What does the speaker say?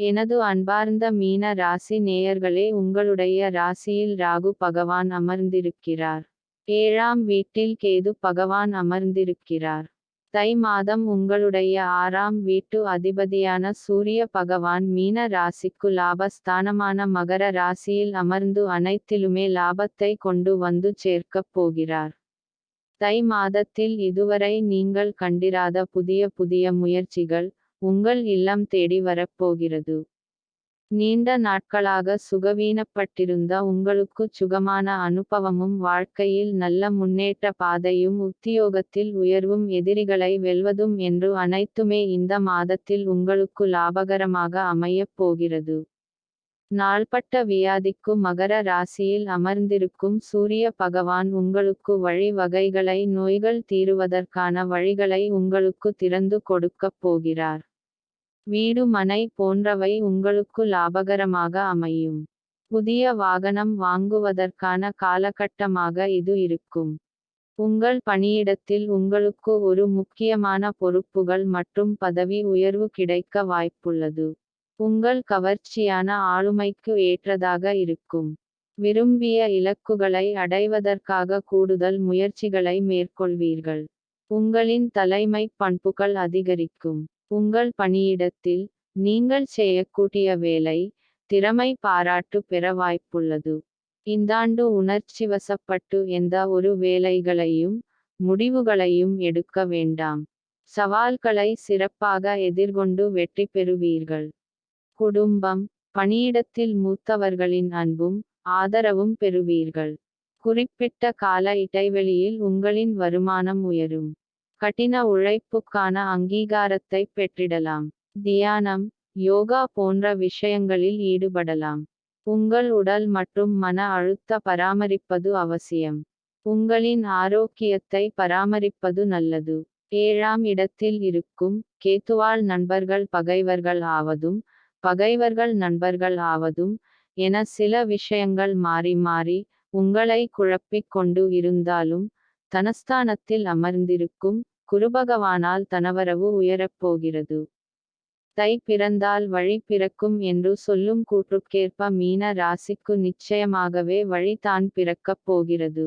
எனது அன்பார்ந்த மீன ராசி நேயர்களே உங்களுடைய ராசியில் ராகு பகவான் அமர்ந்திருக்கிறார். ஏழாம் வீட்டில் கேது பகவான் அமர்ந்திருக்கிறார். தை மாதம் உங்களுடைய ஆறாம் வீட்டு அதிபதியான சூரிய பகவான் மீன ராசிக்கு லாபஸ்தானமான மகர ராசியில் அமர்ந்து அனைத்திலுமே லாபத்தை கொண்டு வந்து சேர்க்கப் போகிறார். தை மாதத்தில் இதுவரை நீங்கள் கண்டிராத புதிய புதிய முயற்சிகள் உங்கள் இல்லம் தேடி வரப்போகிறது. நீண்ட நாட்களாக சுகவீனப்பட்டிருந்த உங்களுக்கு சுகமான அனுபவமும் வாழ்க்கையில் நல்ல முன்னேற்ற பாதையும் உத்தியோகத்தில் உயர்வும் எதிரிகளை வெல்வதும் என்று அனைத்துமே இந்த மாதத்தில் உங்களுக்கு லாபகரமாக அமையப் போகிறது. நாள்பட்ட வியாதிக்கு மகர ராசியில் அமர்ந்திருக்கும் சூரிய பகவான் உங்களுக்கு வழி வகைகளை நோய்கள் தீருவதற்கான வழிகளை உங்களுக்கு திறந்து கொடுக்கப் போகிறார். வீடு மனை போன்றவை உங்களுக்கு லாபகரமாக அமையும். புதிய வாகனம் வாங்குவதற்கான காலகட்டமாக இது இருக்கும். உங்கள் பணியிடத்தில் உங்களுக்கு ஒரு முக்கியமான பொறுப்புகள் மற்றும் பதவி உயர்வு கிடைக்க வாய்ப்புள்ளது. உங்கள் கவர்ச்சியான ஆளுமைக்கு ஏற்றதாக இருக்கும். விரும்பிய இலக்குகளை அடைவதற்காக கூடுதல் முயற்சிகளை மேற்கொள்வீர்கள். உங்களின் தலைமை பண்புகள் அதிகரிக்கும். உங்கள் பணியிடத்தில் நீங்கள் செய்யக்கூடிய வேலை திறமை பாராட்டு பெற வாய்ப்புள்ளது. இந்தாண்டு உணர்ச்சிவசப்பட்டு எந்த ஒரு வேலைகளையும் முடிவுகளையும் எடுக்க வேண்டாம். சவால்களை சிறப்பாக எதிர்கொண்டு வெற்றி பெறுவீர்கள். குடும்பம் பணியிடத்தில் மூத்தவர்களின் அன்பும் ஆதரவும் பெறுவீர்கள். குறிப்பிட்ட கால இடைவெளியில் உங்களின் வருமானம் உயரும். கடின உழைப்புக்கான அங்கீகாரத்தை பெற்றிடலாம். தியானம் யோகா போன்ற விஷயங்களில் ஈடுபடலாம். உங்கள் உடல் மற்றும் மன அழுத்த பராமரிப்பது அவசியம். உங்களின் ஆரோக்கியத்தை பராமரிப்பது நல்லது. ஏழாம் இடத்தில் இருக்கும் கேத்துவாள் நண்பர்கள் பகைவர்கள் ஆவதும் பகைவர்கள் நண்பர்கள் ஆவதும் என சில விஷயங்கள் மாறி மாறி உங்களை குழப்பிக் கொண்டு இருந்தாலும் தனஸ்தானத்தில் அமர்ந்திருக்கும் குருபகவானால் தனவரவு உயரப்போகிறது தை பிறந்தால் வழி பிறக்கும் என்று சொல்லும் கூற்றுக்கேற்ப மீன ராசிக்கு நிச்சயமாகவே வழி தான் பிறக்கப் போகிறது.